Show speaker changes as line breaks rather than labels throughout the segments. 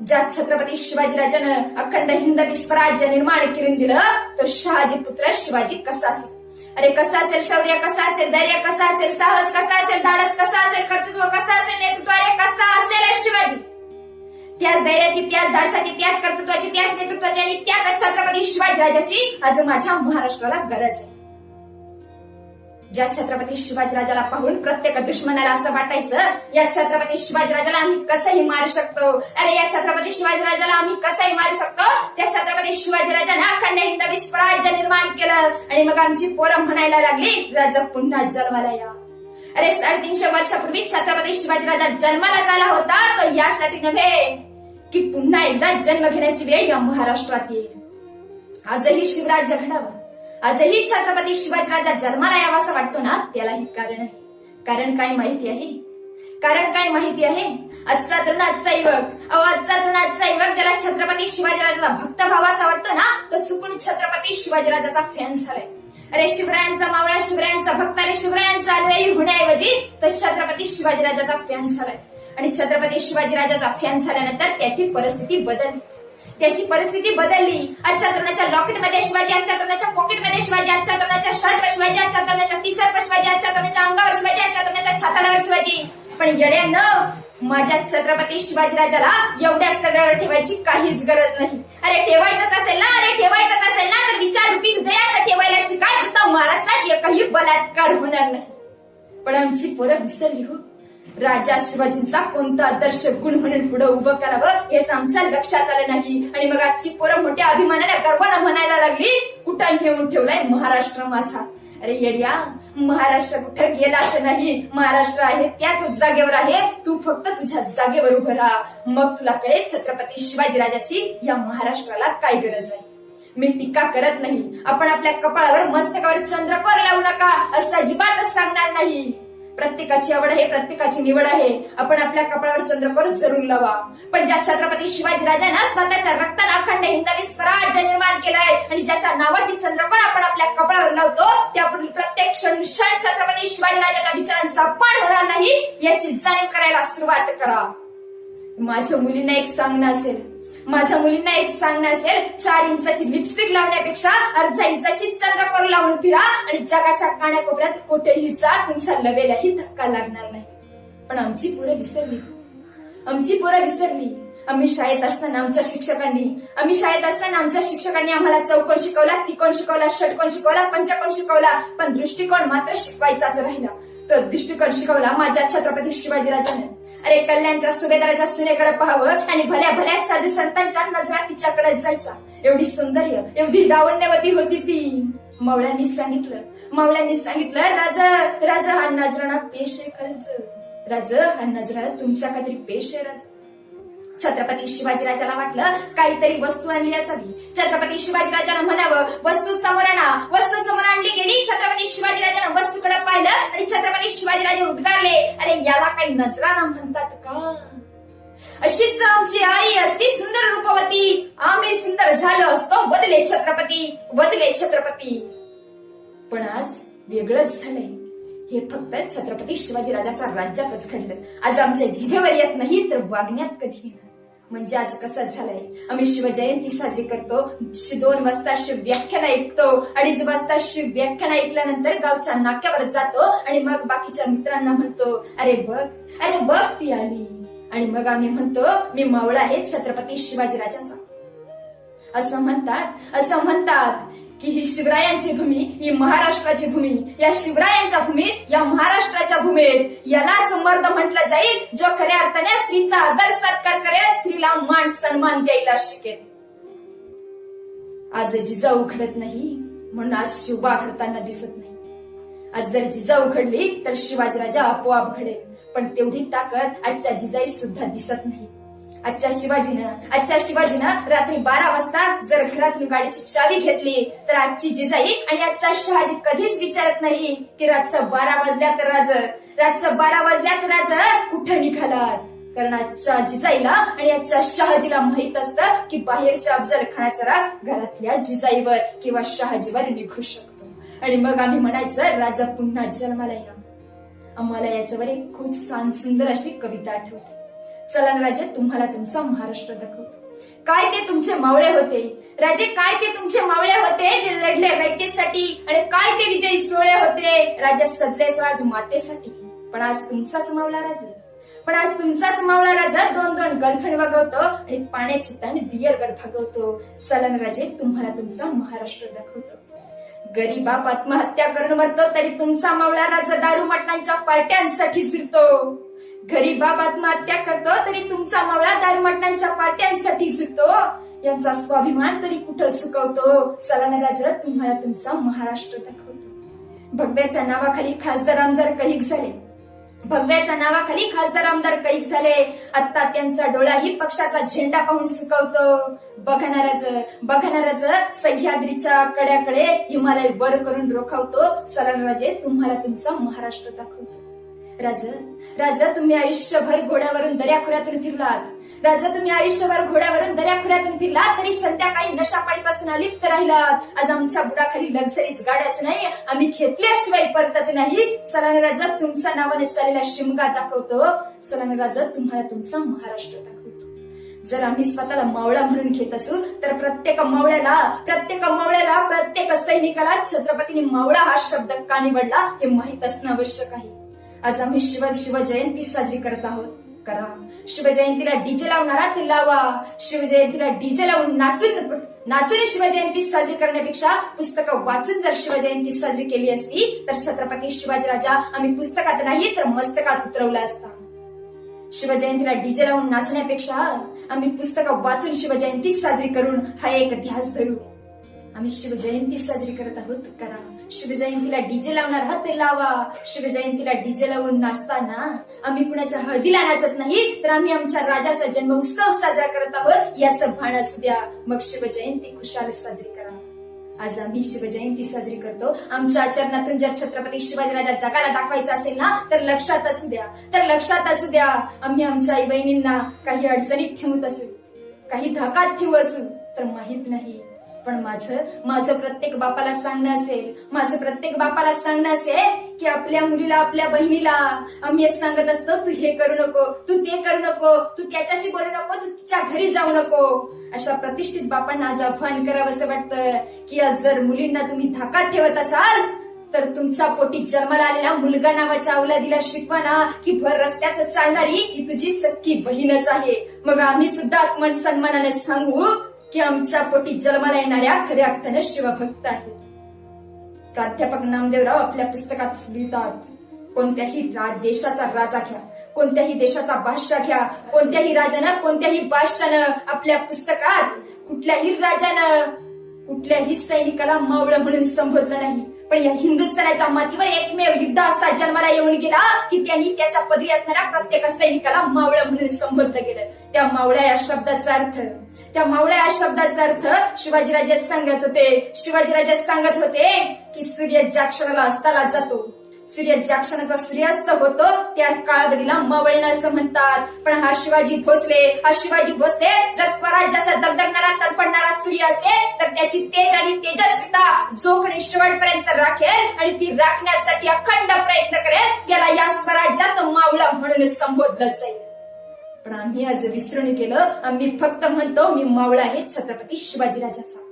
ज्या छत्रपती शिवाजीराजानं अखंड हिंद विस्वराज्य निर्माण करून दिलं तो शहाजी पुत्र शिवाजी कसा असेल अरे कसा असेल शौर्य कसा असेल धैर्य कसा असेल साहस कसा असेल धाडस कसा असेल कर्तृत्व कसा असेल नेतृत्व अरे कसा असेल शिवाजी. त्याच धैर्याची त्याच धाडसाची त्याच कर्तृत्वाची त्याच नेतृत्वाची आणि त्याच छत्रपती शिवाजीराजाची आज माझ्या महाराष्ट्राला गरज आहे. ज्या छत्रपती शिवाजीराजाला पाहून प्रत्येक दुश्मनाला असं वाटायचं या छत्रपती शिवाजीराजाला आम्ही कसंही मारू शकतो? अरे या छत्रपती शिवाजीराजाला आम्ही कसंही मारू शकतो? त्या छत्रपती शिवाजीराजाने अखंड हिंद विस्वराज्य निर्माण केलं. आणि मग आमची पोरं म्हणायला लागली राजा पुन्हा जन्माला या. अरे साडेतीनशे वर्षापूर्वी छत्रपती शिवाजीराजा जन्माला झाला होता तो यासाठी नव्हे की पुन्हा एकदा जन्म घेण्याची वेळ या महाराष्ट्रात येईल. आजही शिवराज्य घडावं. आजही छत्रपती शिवाजीराजा जन्माला यावा असं वाटतो ना? त्यालाही कारण आहे. कारण काय माहिती आहे? कारण काय माहिती आहे? आजचा तरुण आजचा युवक अहो आजचा तरुण आजचा युवक ज्याला छत्रपती शिवाजीराजाचा भक्त भावा असा वाटतो ना तो चुकून छत्रपती शिवाजीराजाचा फॅन झालाय. अरे शिवरायांचा मावळा शिवरायांचा भक्त अरे शिवरायांचा अनुयायी होण्याऐवजी तो छत्रपती शिवाजीराजाचा फॅन झालाय. आणि छत्रपती शिवाजीराजाचा फॅन झाल्यानंतर त्याची परिस्थिती बदलली. त्याची परिस्थिती बदलली. आजच्या तरुणाच्या लॉकेटमध्ये शिवाजी आजच्या तरुणाच्या पॉकेटमध्ये शिवाजी आजच्या तरुणाच्या शर्टवर शिवाजी आजच्या तरुणाच्या टी शर्टवर शिवाजी आजच्या तरुणाच्या अंगावर शिवाजी आजच्या तरुणाच्या छाताडावर शिवाजी. पण येड्यानं माझ्या छत्रपती शिवाजीराजाला एवढ्या सगळ्यावर ठेवायची काहीच गरज नाही. अरे ठेवायचंच असेल ना अरे ठेवायचंच असेल ना तर विचार रूपी हृदयात ठेवायला शिकाय जिथं महाराष्ट्रात एकही बलात्कार होणार नाही. पण आमची पोरं विसरली हो. राजा शिवाजींचा कोणता आदर्श गुण म्हणून पुढे उभं करावं हेच आमच्या लक्षात आलं नाही. आणि मग आजची पोरं मोठ्या अभिमानाने गर्वानं म्हणायला लागली कुठं घेऊन ठेवलाय महाराष्ट्र माझा? अरे येड्या महाराष्ट्र कुठं गेला असं नाही. महाराष्ट्र आहे त्याच जागेवर आहे. तू फक्त तुझ्या जागेवर उभं राहा. मग तुला कळेल छत्रपती शिवाजीराजाची या महाराष्ट्राला काय गरज आहे. मी टीका करत नाही. आपण आपल्या कपाळावर मस्तकावर चंद्रकोर लावू नका. असं अजिबातच सांगणार नाही. प्रत्येकाची आवड आहे प्रत्येकाची निवड आहे. आपण आपल्या कपाळावर चंद्रकोर जरूर लावा. पण ज्या छत्रपती शिवाजीराजांना स्वतःच्या रक्तानं अखंड हिंदवी स्वराज्य निर्माण केलंय आणि ज्याच्या नावाची चंद्रकोर आपण आपल्या कपाळावर लावतो त्यापुढील प्रत्येक क्षण क्षण छत्रपती शिवाजी राजाच्या विचारांचा पण होणार नाही याची जाणीव करायला सुरुवात करा. माझं मुलींना एक सांगणं असेल माझ्या मुलींना एक सांगणं असेल चार इंचाची लिपस्टिक लावण्यापेक्षा अर्धा इंचाची चंद्रकोर लावून फिरा आणि जगाच्या काण्याकोपऱ्यात कुठेही जा तुमच्या लवेलाही धक्का लागणार नाही. पण आमची पोरं विसरली. आमची पोरं विसरली. आम्ही शाळेत असताना आमच्या शिक्षकांनी आम्ही शाळेत असताना आमच्या शिक्षकांनी आम्हाला चौकोन शिकवला त्रिकोण शिकवला षटकोन शिकवला पंचकोन शिकवला पण दृष्टिकोन मात्र शिकवायचाच राहिला. तर दृष्टिकोन शिकवला माझ्या छत्रपती शिवाजीराजाने. अरे कल्याणच्या सुभेदाराच्या सुनेकडे पाहावं आणि भल्या भल्या साधू संतांच्या नजरा तिच्याकडे जायच्या. एवढी सौंदर्य एवढी डावण्यवती होती ती. मावळ्यांनी सांगितलं मावळ्यांनी सांगितलं राजा राजा हा नजराणा पेश आहे खरंच राजा हा नजराणा तुमच्या काहीतरी पेश आहे राजा छत्रपती शिवाजीराजाला वाटलं काहीतरी वस्तू आणली असावी. छत्रपती शिवाजीराजानं म्हणावं वस्तू समोर आणा. वस्तू समोर आणली गेली छत्रपती शिवाजीराजानं वस्तूकडे पाहिलं आणि छत्रपती शिवाजीराजे उद्गारले. अरे याला काही नजराणा म्हणतात का? अशीच आमची आई असती सुंदर रूपवती. आम्ही सुंदर झालो असतो बदले छत्रपती बदले छत्रपती. पण आज वेगळंच झालंय. हे फक्त छत्रपती शिवाजीराजाच्या राज्यातच घडलं. आज आमच्या जिभेवर येत नाही तर वागण्यात कधी येणार? म्हणजे आज कसं झालंय? आम्ही शिवजयंती साजरी करतो. दोन वाजता शिव व्याख्यान ऐकतो अडीच वाजता शिव व्याख्यान ऐकल्यानंतर गावच्या नाक्यावर जातो आणि मग बाकीच्या मित्रांना म्हणतो अरे बघ अरे बघ ती आली. आणि मग आम्ही म्हणतो मी मावळा आहे छत्रपती शिवाजीराजाचा. असं म्हणतात असं म्हणतात. की ही शिवरायांची भूमी ही महाराष्ट्राची भूमी या शिवरायांच्या भूमीत या महाराष्ट्राच्या भूमीत यालाच मर्द म्हटलं जाईल जो खऱ्या अर्थाने स्त्रीचा आदर सत्कार करेल स्त्रीला मान सन्मान द्यायला शिकेल. आज जिजाऊ उघडत नाही म्हणून आज शिवबा घडताना दिसत नाही. आज जर जिजा उघडली तर शिवाजीराजा आपोआप घडेल पण तेवढी ताकद आजच्या जिजाई सुद्धा दिसत नाही. आजच्या शिवाजीनं आजच्या शिवाजीनं रात्री बारा वाजता जर घरातून गाडीची चावी घेतली तर आजची जिजाई आणि आजचा शहाजी कधीच विचारत नाही की रातचं बारा वाजल्यात राज रातचं बारा वाजल्यात राज कुठं निघालात? कारण आजच्या जिजाईला आणि आजच्या शहाजीला माहीत असतं की बाहेरच्या अफजल खाण्याचा राग घरातल्या जिजाईवर किंवा शहाजीवर निघू शकतो. आणि मग आम्ही म्हणायचं राजा पुन्हा जन्माला या. आम्हाला याच्यावर एक खूप सुंदर अशी कविता आठवते. चला राजे तुम्हाला तुमचा महाराष्ट्र दाखवतो. काय ते तुमचे मावळे होते? राजे काय ते तुमचे मावळे होते जे लढले रयतेसाठी आणि काय ते विजयी सोहळे होते? राजा सजले राज मातेसाठी. पण आज तुमचाच मावळा राजा. पण आज तुमचाच मावळा राजा दोन दोन गर्लफ्रेंड वागवतो आणि पाण्याची तण बियर गर भागवतो चलन राजे तुम्हाला तुमचा महाराष्ट्र दाखवतो. गरीबाप आत्महत्या करून मरतो तरी तुमचा मावळा राजा दारू मटणांच्या पार्ट्यांसाठी फिरतो गरीबाप आत्महत्या करतो तरी तुमचा मावळा दारू मटणांच्या पार्ट्यांसाठी झुकतो यांचा स्वाभिमान तरी कुठं सुकवतो? सलानराज राजा तुम्हाला तुमचा महाराष्ट्र दाखवतो. भगव्याच्या नावाखाली खासदार आमदार कैक झाले. भगव्याच्या नावाखाली खासदार आमदार कैक झाले. आता त्यांचा डोळाही पक्षाचा झेंडा पाहून सुकवतो. बघणाराच बघणाराच सह्याद्रीच्या कड्याकडे हिमालय वर करून रोखावतो. सरळ राजे तुम्हाला तुमचा महाराष्ट्र दाखवतो. राजा राजा तुम्ही आयुष्यभर घोड्यावरून दर्याखोऱ्यातून फिरलात. राजा तुम्ही आयुष्यभर घोड्यावरून दर्याखोऱ्यातून फिरलात तरी संध्याकाळी नशापाळीपासून अलिप्त राहिलात. आज आमच्या बुडाखाली लक्झरीज गाड्याच नाही आम्ही घेतल्याशिवाय परतत नाही. सलान राजा तुमच्या नावाने चाललेला शिमगा दाखवतो. सलान राजा तुम्हाला तुमचा महाराष्ट्र दाखवतो. जर आम्ही स्वतःला मावळा म्हणून घेत असू तर प्रत्येक मावळ्याला प्रत्येक मावळ्याला प्रत्येक सैनिकाला छत्रपतीने मावळा हा शब्द का निवडला हे माहीत असणं आवश्यक आहे. आज आम्ही शिव शिवजयंती साजरी करत आहोत. करा. शिवजयंतीला डीजे लावणारा ते लावा. शिवजयंतीला डीजे लावून नाचून नाचून शिवजयंती साजरी करण्यापेक्षा पुस्तकं वाचून जर शिवजयंती साजरी केली असती तर छत्रपती शिवाजीराजा आम्ही पुस्तकात नाही तर मस्तकात उतरवला असता. शिवजयंतीला डीजे लावून नाचण्यापेक्षा आम्ही पुस्तकं वाचून शिवजयंती साजरी करून हा एक ध्यास धरू. आम्ही शिवजयंती साजरी करत आहोत करा शिवजयंतीला डीजे लावणार आहात ते लावा. शिवजयंतीला डीजे लावून नाचताना आम्ही कुणाच्या हळदीला नाचत नाही तर आम्ही आमच्या राजाचा जन्म उत्सव साजरा करत आहोत याचं भान असू द्या. मग शिवजयंती खुशाल साजरी करा. आज आम्ही शिवजयंती साजरी करतो. आमच्या आचरणातून जर छत्रपती शिवाजीराजा जगाला दाखवायचा असेल ना तर लक्षात असू द्या. तर लक्षात असू द्या आम्ही आमच्या आई बहिणींना काही अडचणीत ठेवत असू काही धाकात ठेवू असू तर माहीत नाही. पण माझं माझं प्रत्येक बापाला सांगणं असेल माझं प्रत्येक बापाला सांगणं असेल की आपल्या मुलीला आपल्या बहिणीला आम्ही सांगत असतो तू हे करू नको तू ते करू नको तू त्याच्याशी बोलू नको तू तिच्या घरी जाऊ नको. अशा प्रतिष्ठित बापांना आज आव्हान करावं असं वाटतं की आज जर मुलींना तुम्ही धाकात ठेवत असाल तर तुमच्या पोटी जन्माला आलेल्या मुलगा नावाच्या अवलादीला शिकवा ना की भर रस्त्याच चालणारी ही तुझी सख्खी बहीणच आहे. मग आम्ही सुद्धा आत्मन सन्मानाने सांगू की आमच्या पोटी जन्माला येणाऱ्या खऱ्या अर्थाने शिवभक्त आहेत प्राध्यापक नामदेवराव आपल्या पुस्तकात लिहितात कोणत्याही रा- देशाचा राजा घ्या कोणत्याही देशाचा बादशाह घ्या कोणत्याही राजानं कोणत्याही बादशानं आपल्या पुस्तकात कुठल्याही राजानं कुठल्याही सैनिकाला मावळं म्हणून संबोधलं नाही. पण या हिंदुस्थानाच्या मातीवर एकमेव युद्ध असता जन्माला येऊन गेला की त्यांनी त्याच्या पदरी असणाऱ्या प्रत्येक सैनिकाला मावळं म्हणून संबोधलं गेलं. त्या मावळ्या या शब्दाचा अर्थ त्या मावळ्या या शब्दाचा अर्थ शिवाजीराजे सांगत होते. शिवाजीराजे सांगत होते की सूर्य ज्या क्षणाला अस्ताला जातो सूर्य ज्या क्षणाचा सूर्यास्त होतो त्या काळावधीला मावळणं असं म्हणतात. पण हा शिवाजी भोसले हा शिवाजी भोसले जर स्वराज्याचा दगदगणारा तडफडणारा सूर्य असेल तर त्याची तेज आणि तेजस्विता जोखणे शेवटपर्यंत राखेल आणि ती राखण्यासाठी अखंड प्रयत्न करेल. त्याला या स्वराज्यात मावळा म्हणून संबोधलं जाईल. पण आम्ही आज विसरून केलं. आम्ही फक्त म्हणतो मी मावळा आहे छत्रपती शिवाजीराजाचा.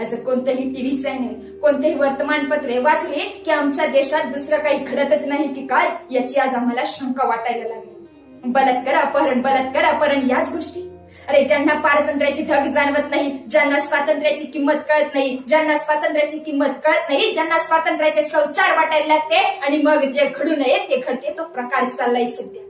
आज कोणतंही टीव्ही चॅनेल कोणतेही वर्तमानपत्रे वाचले की आमच्या देशात दुसरं काही घडतच नाही की काय याची आज आम्हाला शंका वाटायला लागली. बलात्कार अपहरण बलात्कार अपहरण याच गोष्टी. अरे ज्यांना पारतंत्र्याची धग जाणवत नाही ज्यांना स्वातंत्र्याची किंमत कळत नाही ज्यांना स्वातंत्र्याची किंमत कळत नाही ज्यांना स्वातंत्र्याचे संचार वाटायला लागते आणि मग जे घडू नये ते घडते तो प्रकार चाललाय सध्या.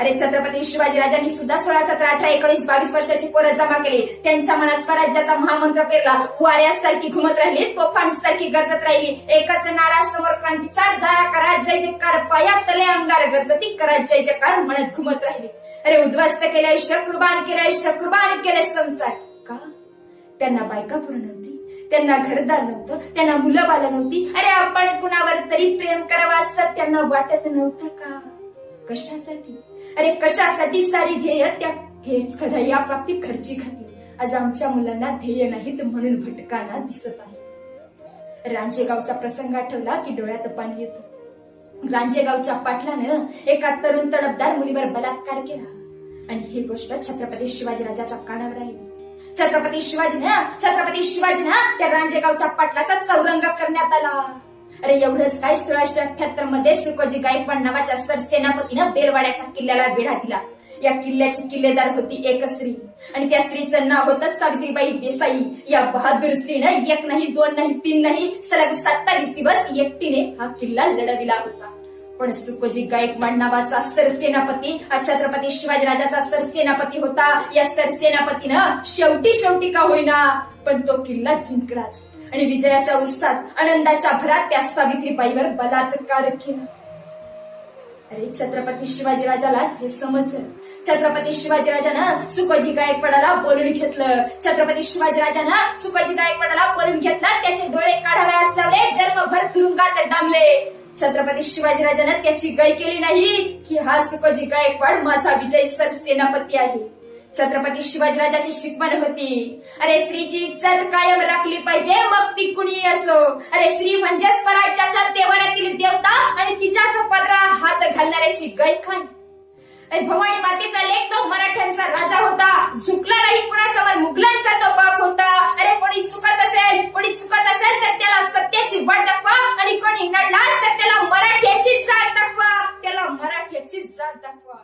अरे छत्रपती शिवाजीराजांनी सुद्धा सोळा सतरा अठरा एकोणीस बावीस वर्षाची पोरं जमा केली. त्यांच्या मनात स्वराज्याचा महामंत्र पेरला. वाऱ्यासारखी घुमत राहिली तोफांसारखी गरजत राहिली. एकच नारा समोर क्रांतीचा जाळा करा जय जयकार पाया तले अंगार गरजती करा जय जयकार म्हणत घुमत राहिली. अरे उद्ध्वस्त केलंय आयुष्य केलंय केले केलंय संसार. का? त्यांना बायका पूर्ण नव्हती. त्यांना घरदार नव्हतं. त्यांना मुलं बाला नव्हती. अरे आपण कुणावर तरी प्रेम करावा असं त्यांना वाटत नव्हतं का? कशासाठी? अरे कशासाठी सारी ध्येय त्या कदा या प्राप्ती खर्ची घातली आज आमच्या मुलांना ध्येय नाहीत म्हणून भटकाना दिसत आहे रांजेगावचा प्रसंग आठवला की डोळ्यात पाणी येतं. रांजेगावच्या पाटलानं एका तरुण तडफदार मुलीवर बलात्कार केला. आणि ही गोष्ट छत्रपती शिवाजीराजाच्या कानावर आली. छत्रपती शिवाजीनं छत्रपती शिवाजीनं त्या रांजेगावच्या पाटलाचा चौरंग करण्यात आला. अरे एवढंच काय सोळाशे अठ्याहत्तरमध्ये सुकोजी गायकवाड नावाच्या सरसेनापतीनं बेरवाड्याच्या किल्ल्याला वेढा दिला. या किल्ल्याची किल्लेदार होती एक स्त्री. आणि त्या स्त्रीचं नाव होतं सावित्रीबाई देसाई. या बहादूर स्त्रीनं एक नाही दोन नाही तीन नाही सलग सत्तावीस दिवस एकटीने हा किल्ला लढविला होता. पण सुकोजी गायकवाड नावाचा सरसेनापती हा छत्रपती शिवाजीराजाचा सरसेनापती होता. या सरसेनापतीनं शेवटी शेवटी का होईना? पण तो किल्ला जिंकलाच. आणि विजयाच्या उत्साहात आनंदाच्या भरात त्या सावित्रीबाईवर बलात्कार केला. अरे छत्रपती शिवाजीराजाला हे समजलं. छत्रपती शिवाजीराजानं सुखजी गायकवाडाला बोलून घेतलं. छत्रपती शिवाजीराजानं सुकोजी गायकवाडाला बोलून घेतलं. त्याचे डोळे काढावे असल्याने जन्मभर तुरुंगात डांबले. छत्रपती शिवाजीराजानं त्याची गय केली नाही की हा सुखजी गायकवाड माझा विजय सरसेनापती आहे. छत्रपती शिवाजीराजाची शिकवण होती. अरे स्त्रीची इज्जत कायम राखली पाहिजे मग ती कुणी असो. अरे स्त्री म्हणजे स्वराज्याच्या देवाऱ्यातील देवता आणि तिच्याच पदरा हात घालणाऱ्याची गैखान भवानी मातेचा लेख तो मराठ्यांचा राजा होता. झुकला नाही कुणासमोर मुघलांचा तो बाप होता. अरे कोणी चुकत असेल कोणी चुकत असेल तर त्याला सत्याची बळ दाखवा आणि कोणी नडला तर त्याला मराठ्याची जात दाखवा. त्याला मराठ्याची जात दाखवा.